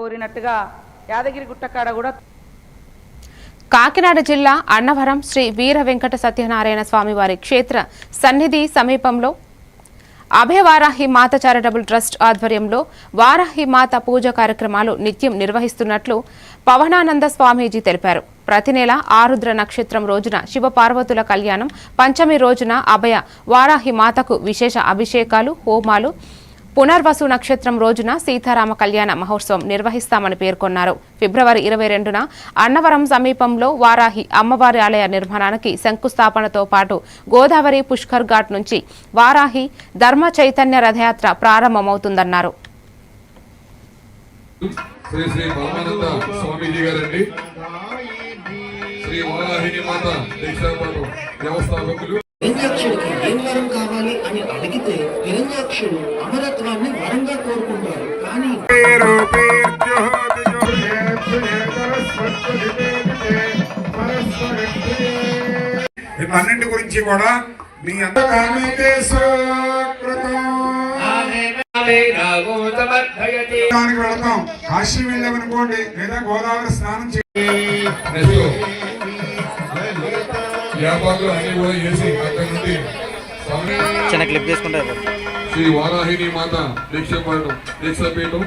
కోరినట్టుగా యాదగిరి గుట్టకాడ కూడా కాకినాడ జిల్లా అన్నవరం శ్రీ వీర వెంకట సత్యనారాయణ స్వామివారి క్షేత్ర సన్నిధి సమీపంలో అభయవారాహి మాత చారిటబుల్ ట్రస్ట్ ఆధ్వర్యంలో వారాహి మాత పూజ కార్యక్రమాలు నిత్యం నిర్వహిస్తున్నట్లు పవనానంద స్వామీజీ తెలిపారు. ప్రతి నెల ఆరుద్ర నక్షత్రం రోజున శివపార్వతుల కళ్యాణం పంచమి రోజున అభయ వారాహి మాతకు విశేష అభిషేకాలు హోమాలు పునర్వసు నక్షత్రం రోజున సీతారామ కళ్యాణ మహోత్సవం నిర్వహిస్తామని పేర్కొన్నారు. ఫిబ్రవరి ఇరవై రెండున అన్నవరం సమీపంలో వారాహి అమ్మవారి ఆలయ నిర్మాణానికి శంకుస్థాపనతో పాటు గోదావరి పుష్కర్ ఘాట్ నుంచి వారాహి ధర్మ చైతన్య రథయాత్ర ప్రారంభమవుతుందన్నారు. శ్రీ శ్రీ పరమానంద స్వామీజీ గారండి. శ్రీ వారాహిని మాత దీక్షాపాఠం వ్యవస్థాపకులు. హిరణ్యాక్షుడికి ఏం వరం కావాలి అని అడిగితే అమరత్వాన్ని ఈ పన్నెండు గురించి కూడా మీ అందరికీ వెళతాం. కాశీ వెళ్ళామనుకోండి లేదా గోదావరి స్నానం చేసి చిన్న క్లిప్ తీసుకుంటారు. శ్రీ వారాహిని మాత దీక్షాపాఠం దీక్షాపీఠం